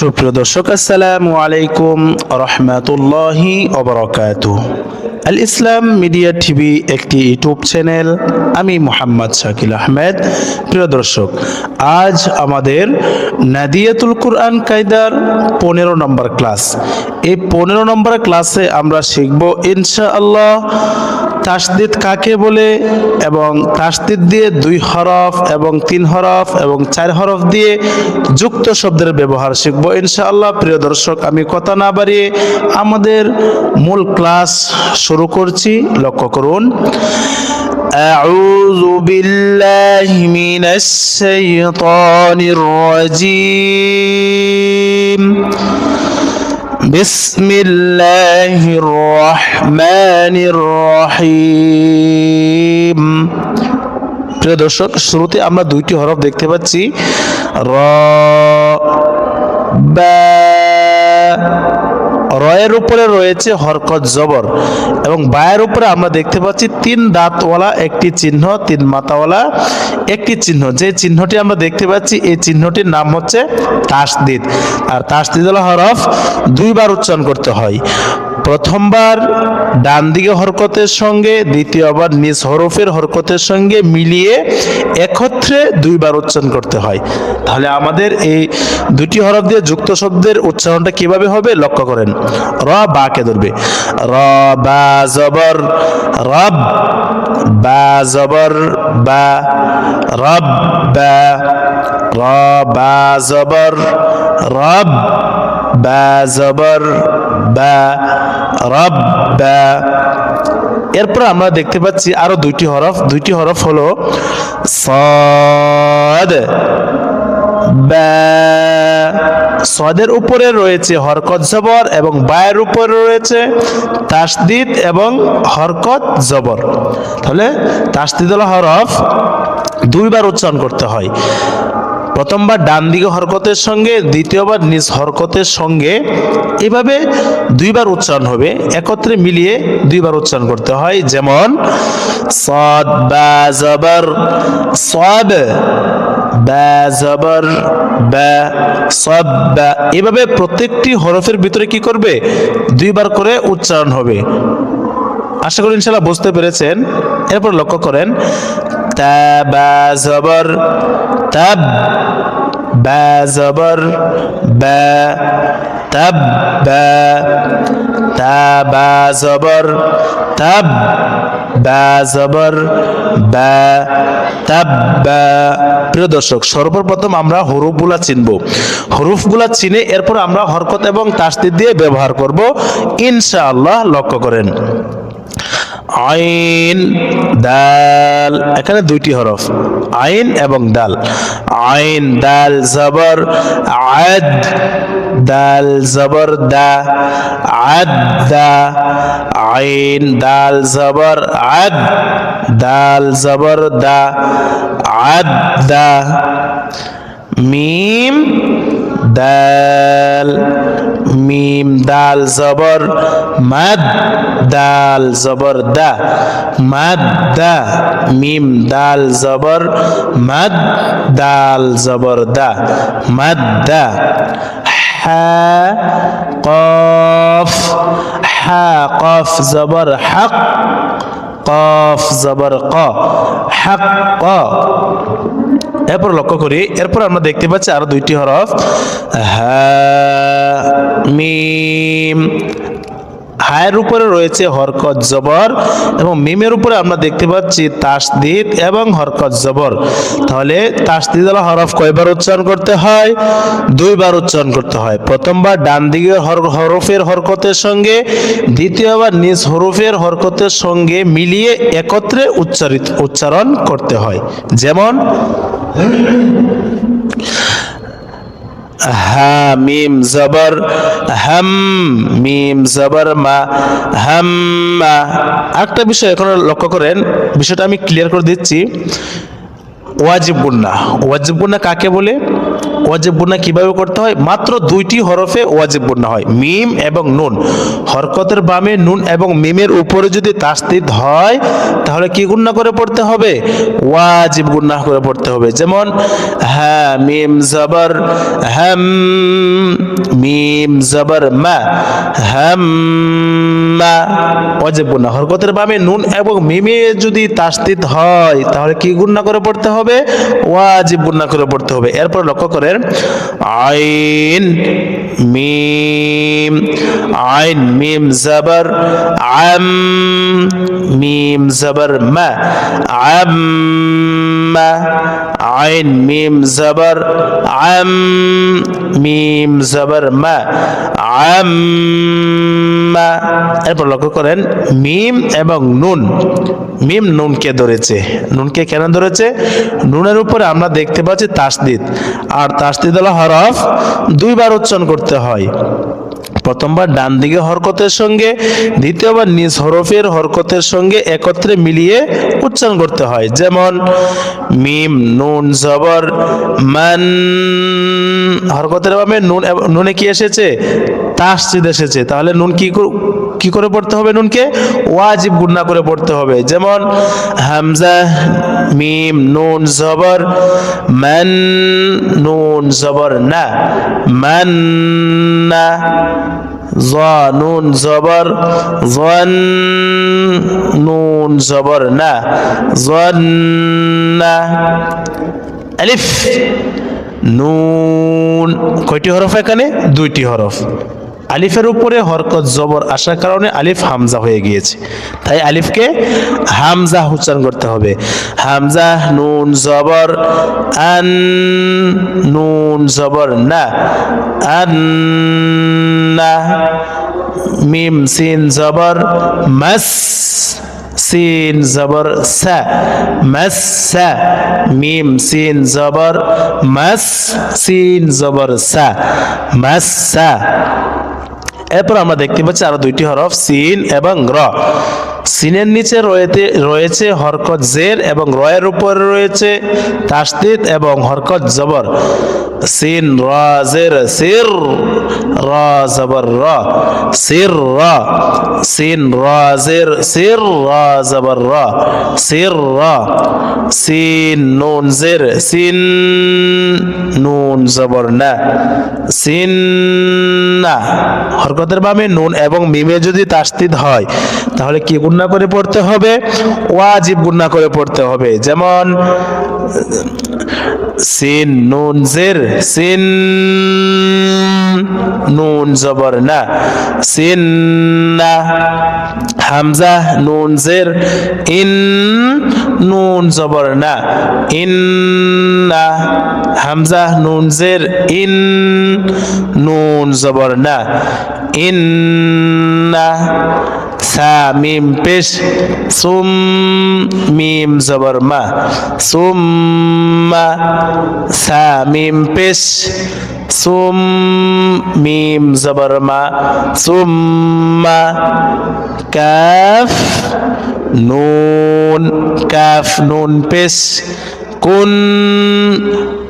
সুপ্রিয় দর্শক, আসসালামু আলাইকুম রহমতুল্লাহি অবরকাত আল ইসলাম মিডিয়া টিভি একটি ইউটিউব চ্যানেল, আমি মোহাম্মদ শাকিল আহমেদ। প্রিয় দর্শক, আজ আমাদের নাদিয়াতুল কুরআন কায়দার পনেরো নম্বর ক্লাস। এই পনেরো নম্বর ক্লাসে আমরা শিখব ইনশাআল্লাহ তাসদিদ কাকে বলে এবং তাসদিদ দিয়ে দুই হরফ এবং তিন হরফ এবং চার হরফ দিয়ে যুক্ত শব্দের ব্যবহার শিখব ইনশাআল্লাহ প্রিয় দর্শক আমি কথা না বাড়িয়ে আমাদের মূল ক্লাস শুরু করছি লক্ষ্য করুন أعوذ بالله من الشيطان الرجيم بسم الله الرحمن الرحيم প্রিয় দর্শক শুরুতে আমরা দুইটি হরফ দেখতে পাচ্ছি র বা রয়ের উপরে রয়েছে হরকত জবর এবং বায়ের উপরে আমরা দেখতে পাচ্ছি তিন দাঁতওয়ালা, একটি চিহ্ন, তিন মাথাওয়ালা, একটি চিহ্ন। যে চিহ্নটি আমরা দেখতে পাচ্ছি, এই চিহ্নটির নাম হচ্ছে তাসদিদ। আর তাসদিদ হলো হরফ দুইবার উচ্চারণ করতে হয়। প্রথমবার ডান দিকে হরকতের সঙ্গে, দ্বিতীয়বার নিজ হরফের হরকতের সঙ্গে মিলিয়ে একত্রে দুইবার উচ্চারণ করতে হয়। তাহলে আমাদের এই দুটি হরফ দিয়ে যুক্ত শব্দের উচ্চারণটা কীভাবে হবে? লক্ষ্য করেন। র বাকে ধরবে? র বা জবর, রব বা জবর বা রব বা র বা জবর, রব বা জবর বা রব্বা এরপর আমরা দেখতে পাচ্ছি আরও দুইটি হরফ। দুইটি হরফ হলো সদ, বা সদের উপরে রয়েছে হরকত জবর এবং বায়ের উপরে রয়েছে তাসদিদ এবং হরকত জবর। তাহলে তাসদিদ হলো হরফ দুইবার উচ্চারণ করতে হয়। প্রথমবার ডান দিকে হরকতের সঙ্গে, দ্বিতীয়বার নিজ হরকতের সঙ্গে। এভাবে দুইবার উচ্চারণ হবে, একত্রে মিলিয়ে দুইবার উচ্চারণ করতে হয়। যেমন সদ, বা, জবর, সদ বা বা, সব, বা। এভাবে প্রত্যেকটি হরফের ভিতরে কি করবে? দুইবার করে উচ্চারণ হবে। আশা করি ইনশাল্লাহ বুঝতে পেরেছেন। এরপর লক্ষ্য করেন। তা, বা তাব, বা বা, তাব তা, বা, জবর, তাব বা জবর, বা তাব, বা। প্রিয় দর্শক, সর্বপ্রথম আমরা হরফগুলা চিনব। হরফগুলা চিনে এরপর আমরা হরকত এবং তাস্তির দিয়ে ব্যবহার করব। ইনশাআল্লাহ লক্ষ্য করেন। আইন, দাল, এখানে দুইটি হরফ। আইন এবং দাল। আইন, দাল, জবর, আদ দাল জবর দা আদ আইন দাল জবর আদ দাল জবর দা আদ মিম দাল মিম দাল জবর মাদ দাল জবর দা মাদ দা মিম দাল জবর মাদ দাল জবর দা মাদ দা হা কফ হা কফ জবর হক কফ জবর ক হক ক এরপর লক্ষ্য করি এরপর আমরা দেখতে পাচ্ছি আরও দুইটি হরফ হা মিম হায়ের উপরে রয়েছে হরকত জবর এবং মিমের উপরে আমরা দেখতে পাচ্ছি তাসদিদ এবং হরকত জবর। তাহলে তাসদিদ হলো হরফ কয়বার উচ্চারণ করতে হয়? দুইবার উচ্চারণ করতে হয়। প্রথমবার ডান দিকের হরফের হরকতের সঙ্গে, দ্বিতীয়বার নিজ হরফের হরকতের সঙ্গে মিলিয়ে একত্রে উচ্চারিত উচ্চারণ করতে হয়। যেমন হা মিম, জবর, হাম, মিম, জবর, মা, হাম, মা। একটা বিষয় এখন লক্ষ্য করেন, বিষয়টা আমি ক্লিয়ার করে দিচ্ছি। ওয়াজিবুন্না ওয়াজিবুন্না ওয়াজিব কাকে বলে? ওয়াজিব গুন্না কীভাবে করতে হয়? মাত্র দুইটি হরফে ওয়াজিব গুন্না হয়, মিম এবং নুন। হরকতের বামে নুন এবং মিমের উপরে যদি তাস্তিদ হয়, তাহলে কি গুন্না করে পড়তে হবে? ওয়াজিব গুন্না করে পড়তে হবে। যেমন হ্যাঁ মিম জবর, হ্যাম, মিম জবর, মা হাম্মা অজেব গুণা হরকতের বামে নুন এবং মিমে যদি তাসদিদ হয়, তাহলে কি গুণা করে পড়তে হবে? ওয়াজিব গুণা করে পড়তে হবে। এরপর লক্ষ্য করেন আইন মিম আইন মিম জবর আম মিম জবর মা আম্মা আইন, মিম, জবর, আম, মিম, জবর, মা আম্মা এরপর লক্ষ্য করেন, মিম এবং নুন। মিম নুনকে ধরেছে। নুনকে কেন ধরেছে? নুনের উপরে আমরা দেখতে পাচ্ছি তাসদিদ। আর তাসদিদ হলো হরফ দুইবার উচ্চারণ করতে হয়। প্রথমবার ডান দিকে হরকতের সঙ্গে, দ্বিতীয়বার নিজ হরফের হরকতের সঙ্গে একত্রে মিলিয়ে উচ্চারণ করতে হয়। যেমন, মিম, নুন, জবর, মান। হরকতের বামে নুন নুনে কি এসেছে? তাসজিদ এসেছে। তাহলে নুন কি কি করে পড়তে হবে নুনকে? ওয়াজিব গুন্না করে পড়তে হবে। যেমন, হামজা, মিম, নুন, জবর, মান, নুন, জবর, না, মান, না। নুন জবর নুন জবর, না না আলিফ, নুন, কয়টি হরফ এখানে? দুইটি হরফ। আলিফের উপরে হরকত জবর আসার কারণে আলিফ হামজা হয়ে গিয়েছে। তাই আলিফকে হামজা উচ্চারণ করতে হবে। হামজা, নুন, জবর, আন, নুন, জবর, না, আন মিম, সিন, জবর, মাস, সিন, জবর, সা মিম, সিন, জবর, মাস, সিন, জবর, সা, মাসা এরপর আমরা দেখতে পাচ্ছি আরও দুইটি হরফ, সিন এবং র। সিনের নিচে রয়েছে রয়েছে হরকত জের এবং রয়ের উপরে রয়েছে তাস্তিত এবং হরকত জবর। সিন, র সির, র, জবর, র। সির, র। সিন, র সির, র, জবর, র। সির, র। সিন, নুন, জের, সিন, নুন, জবর, না। সিন, না। হরকতের বামে নুন এবং মিমে যদি তাসদিদ হয়, তাহলে কি গুণনা করে পড়তে হবে, ওয়াজিব গুণনা করে পড়তে হবে। যেমন, সিন, নুন, জের, সিন, নুন, জবর, না। সিন, না, হামজা, নুন, জের, ইন, নুন, জবর, না। ইন, না, হামজা, নুন, জের, ইন, নুন, জবর, না। ইন, না সা মিম পেশ, সুম, মিম জবর মা সুম্মা সা মিম পেশ, সুম, মিম জবর মা সুম্মা কাফ, নুন কাফ, নুন পেশ, কুন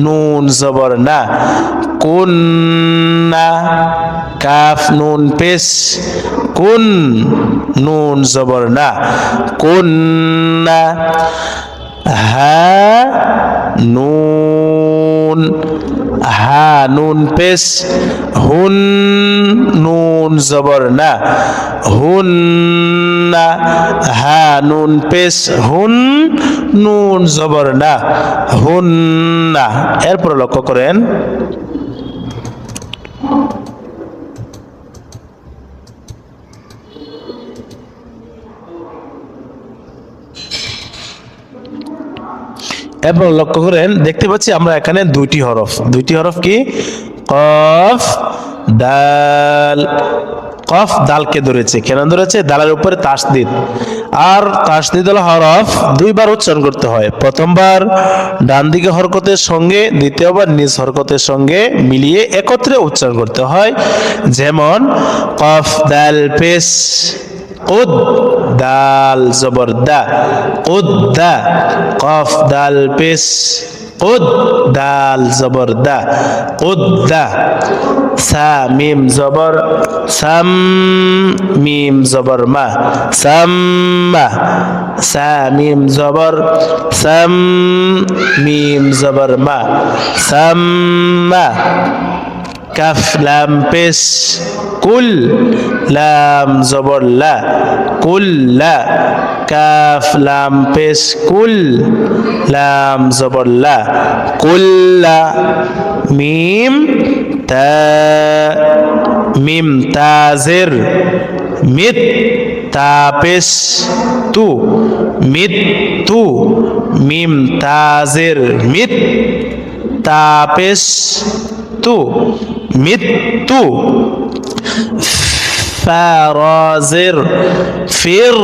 নুন জবর না কুন না কাফ নুন পেশ কুন নুন জবর না কুন না হা নুন হা নুন পেশ হুন নুন জবর না হুন না, হা, নুন পেশ, হুন, নুন জবর না, হুন না। এরপর লক্ষ্য করেন। এরপর লক্ষ্য করেন, দেখতে পাচ্ছি আমরা এখানে দুইটি হরফ। দুইটি হরফ কি? কফ, দাল কফ দালকে ধরেছে কেন ধরেছে দালের উপরে তাসদিদ আর তাসদিদ হলো হরফ দুইবার উচ্চারণ করতে হয় প্রথমবার ডান দিকে হরকতের সঙ্গে দ্বিতীয়বার নিজ হরকতের সঙ্গে মিলিয়ে একত্রে উচ্চারণ করতে হয় যেমন কফ দাল পেশ قد دال زبر دا قد دا قاف دال بس قد دال زبر دا قد دا سا ميم زبر سم ميم زبر ما سم سا ميم زبر سم ميم زبر ما سم কাফ লাম পেশ কুল লাম জবর লা কুল্লা কাফ, লাম, পেশ, কুল, লাম, জবর, লা। কুল্লা মিম, তা, মিম, তাজের, মিত তাপেশ তু। মিত, তু, মিম, তাজের, মিত তাপেশ তু। মৃত্যু ফারাজের ফির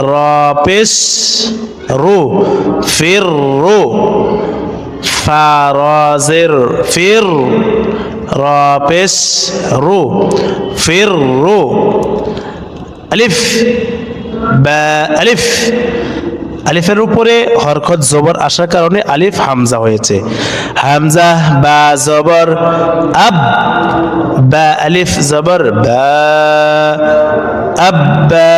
রপেশ রু, ফির রু, ফারাজের ফির, রপেশ রু, ফির রু, আলিফ, বা, আলিফ। আলিফের উপরে হরকত জবর আসার কারণে আলিফ হামজা হয়েছে। হামজা, বা জবর, আব, বা, আলিফ, জবর, বা আব্বা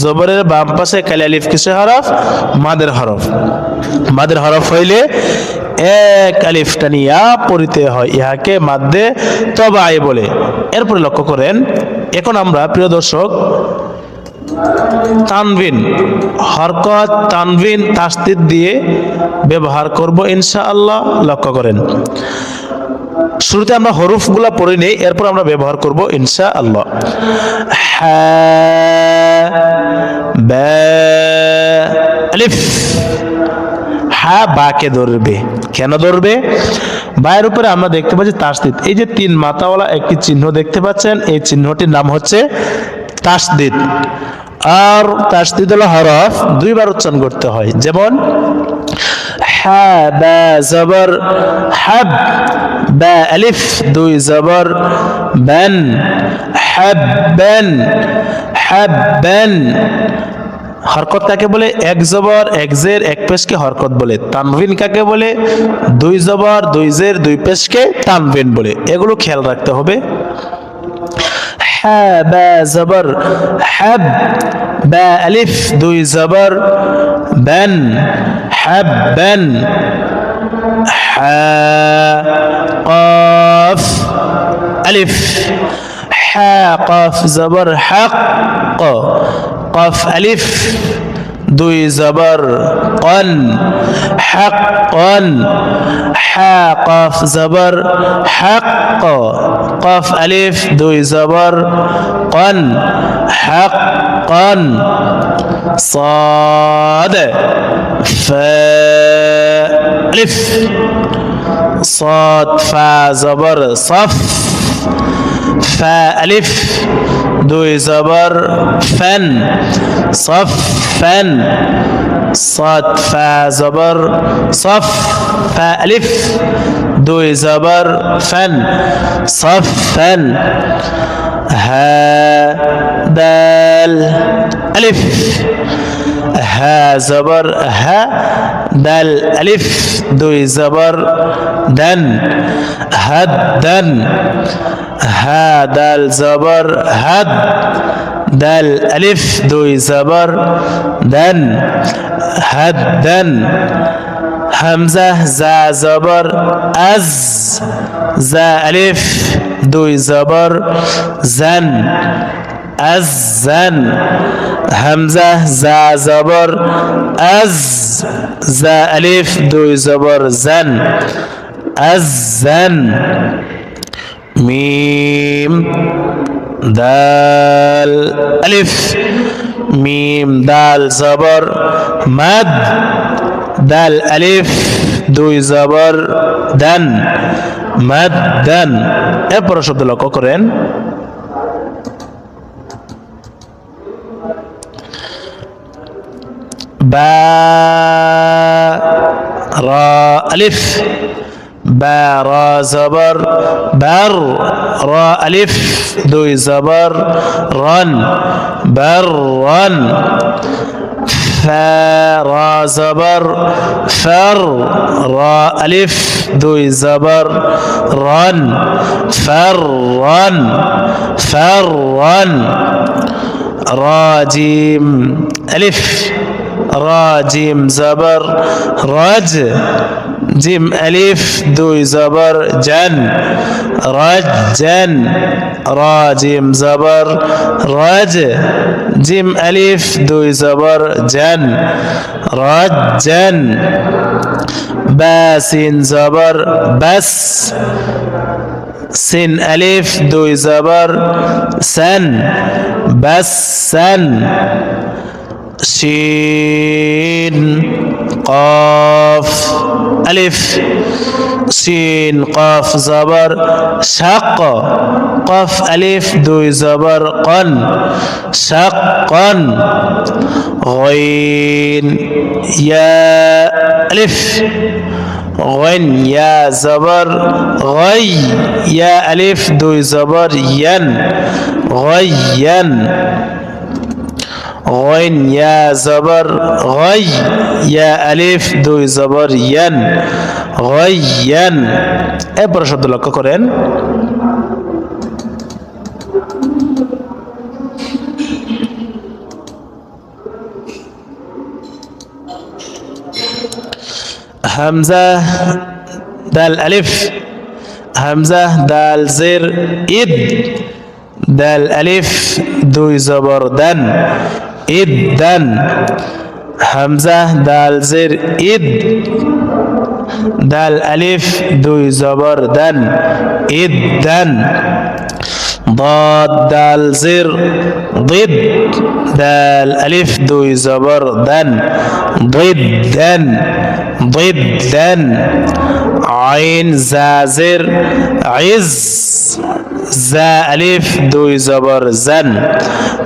জবরের বাম পাশে কালি আলিফ হরফ? মাদের হরফ। মাদের হরফ হইলে এক আলিফ টানিয়া পড়িতে হয়, ইহাকে মাদ্দে তবাই বলে। এরপরে লক্ষ্য করেন, এখন আমরা, প্রিয় দর্শক, তানবিন, হরকত তানবিন তাস্তিদ দিয়ে ব্যবহার করব ইনশাআল্লাহ। লক্ষ্য করেন শুরুতে আমরা হরফগুলা পড়ে নিই, এরপর আমরা ব্যবহার করব ইনশা আল্লাহ আলিফ। হা, বাকে ধরবে। কেন ধরবে? বায়ের উপরে আমরা দেখতে পাচ্ছি তাসদিদ। এই যে তিন মাথাওয়ালা একটি চিহ্ন দেখতে পাচ্ছেন, এই চিহ্নটির নাম হচ্ছে তাসদিদ। আর তাসদিদ হলো হরফ, দুইবার উচ্চারণ করতে হয়। যেমন হা, বা, জবর, হাব, বা, আলিফ, দুই জবর, বান হাব্বান হাব্বান হরকত কাকে বলে? এক জবর, এক জের, এক পেশকে হরকত বলে। তানভিন কাকে বলে? দুই জবর, দুই জের, দুই পেশকে তানভিন বলে। এগুলো খেয়াল রাখতে হবে। হা, বা, জবর, হাব, বা, আলিফ, দুই জবর, বান حبا. حاقف ألف. حاقف زبر حق. قاف. ألف. দুই জবর কন হাক্কন হা কফ জবর হাক্ক কফ আলিফ দুই জবর কন হাক্কন صاد فا ألف صاد فا زبر صف فا ألف দুই জবর ফ্যান সফ ফ্যান صاد فا زبر صف فا ألف দুই জবর ফ্যান صف فن ها دال ألف ها زبر ها دال ألف دوي زبر دن هد دن ها دال زبر هد دال ألف دوي زبر دن هد دن همزه زا زبر أز زا ألف دوی زبر زن. হামজা জা জবর আজ জা আলিফ দুই জবর জান আজান মিম দাল আলিফ মিম দাল জবর মাদ দাল আলিফ দুই জবর দান মাদ দান এরপর শব্দ লক্ষ্য করেন বা با را ألف. با را زبر. بر را ألف. دو زبر. رن. بر رن. فا را زبر. فر را ألف. دو زبر. رن. فرن فرن را جيم ألف. را جيم زبر رج جيم ألف دوي زبر جن رجن را جيم زبر رج جيم ألف دوي زبر جن رجن باسين زبر بس سين ألف دوي زبر سن بس سن. سين قاف ألف. سين قاف زبر شق قاف ألف. دو زبر قن. شقا غين يا ألف. غن يا زبر. غي يا ألف. دو زبر ين. غين. غين يا زبر غي يا ألف دوي زبر ين غين এরপর শব্দ লক্ষ্য করেন همزة دال ألف همزة دال زر إد دال ألف دوي زبر دن إد دن همزة دال زر إد دال ألف دوي زبر دن إد دن ضاد دال زر ضد. دال ألف دوي زبر دن ضدا ضدا عين زازر عز. زا ألف دوي زبر زن.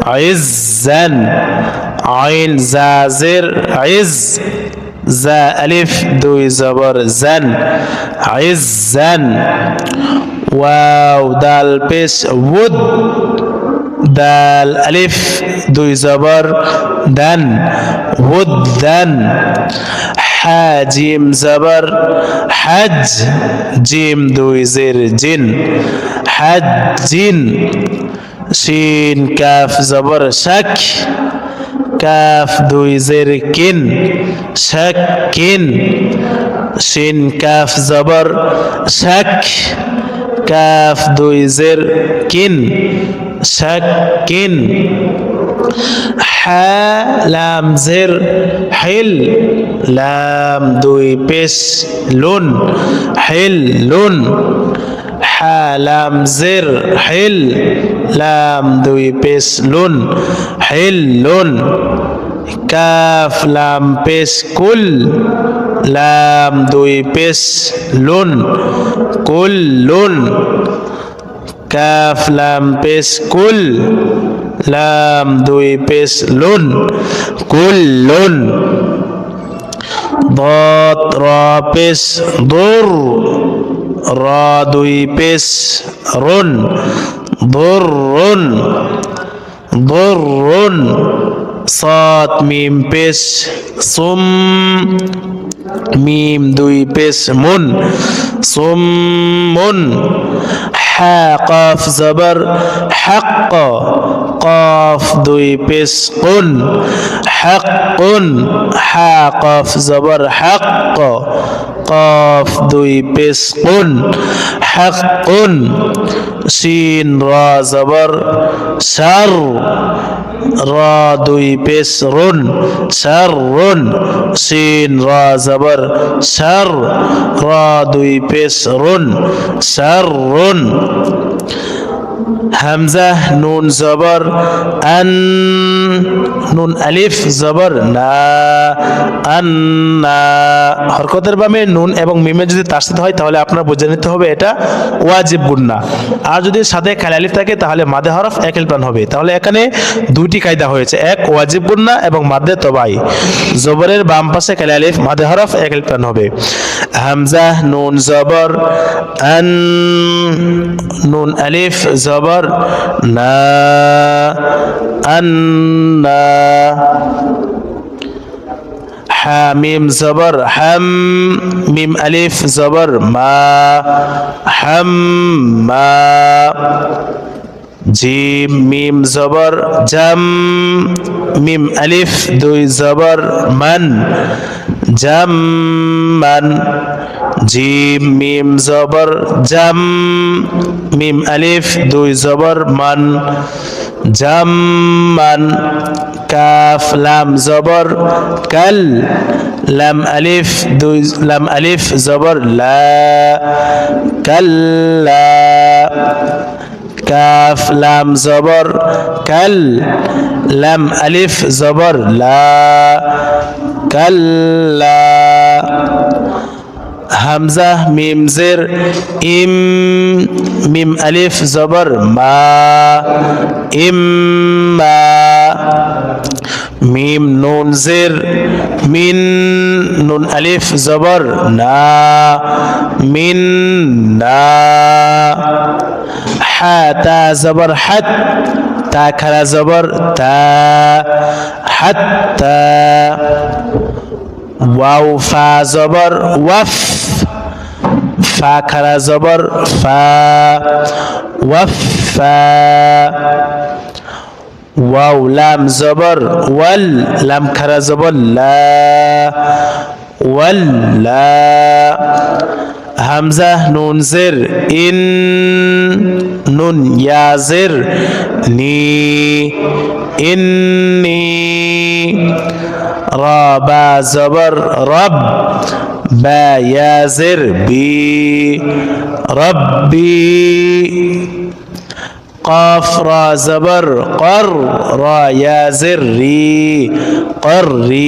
عزا عين زازر. عز. زا ألف دوي زبر زن. عزا واو دال بيس ود. دال ألف دوي زبر دن. ودن হাজিম জাবার হাজ জিম, দুই, জের, জিন। হাজ জিন, শিন কাফ জবর, শাক। কাফ দুই, জের, কিন, শাক, কিন। শিন কাফ জবর, শাক। কাফ দুই, জের, কিন, শাক, কিন। লাম, জের, হেল, লাম, দুই, পেশ, লুন, হেল, লুন হা লাম, জের, হেল, লাম, দুই, পেশ, লুন, হেল, লুন, কাফ, লাম, পেশ, কুল, লাম, দুই, পেশ, লুন, কুল, লুন, কাফ, লাম, পেশ, কুল لام دوي بس لون كل لون ضاد را بس ضر را دوي بس رن ضر ضر صاد ميم بس صم ميم دوي بس من صم হ্যা, কফ জবর হ্যাক কফ দুই পেশ কোন হ্যাক কোন হ্যা, কফ জবর হ্যাক কফ দুই পেশ কোন হ্যাক কোন সিন, র, জবর, সার র দুই পেশ রুন সার রুন, সিন র জবর সার র দুই পেশ রুন সার রুন। أن নুন জবর, আন, নুন আলিফ, জবর, না আন্না হরকতের বামে নুন এবং মিমে যদি তাসিদ হয়, তাহলে আপনার বুঝে নিতে হবে এটা ওয়াজিব গুন্না। আর যদি সাথে খালি আলিফ থাকে, তাহলে মাদে হরফ এক প্রাণ হবে। তাহলে এখানে দুইটি কায়দা হয়েছে, এক ওয়াজিব গুন্না এবং মাদে তবাই। জবরের বাম পাশে খালি আলিফ, মাদে হরফ এক প্রাণ হবে। হামজা, নুন জবর, আন, নুন আলিফ, জবর না আন্না حاميم زبر حم ميم ألف زبر ما حم ما জিম মিম জবর জাম মিম আলিফ দুই জবর মান জাম্মান জিম, মিম, জবর, জাম, মিম, আলিফ, দুই, জবর, মান জাম্মান কাফ, লাম, জবর, কাল, লাম, আলিফ, দুই, লাম, আলিফ, জবর, লা কাল্লা কাফ, লাম, জবর, কাল, লাম, আলিফ, জবর, লা কাল্লা হামজা, মিম, জের, ইম, মিম, আলিফ, জবর, মা ইম্মা মিম, নুন, জের, মিন, নুন, আলিফ, জবর, না, মিন, না, হা, তা, জবর, হাত, তা খারা জবর, তা হাত্তা ওয়াও, ফা, জবর, ওয়াফ, ফা, খারা, জবর, ফা, ওয়াফা ওয়াও, লাম, জবর, ওয়াল, লাম, খারা, জবর, লা ওয়াল্লা হামজা, নুন, জের, ইন, নুন, ইয়া নি ইন্নি رابا زبر رب با يازر بي. ربي قاف را زبر قر را يازر ري قري.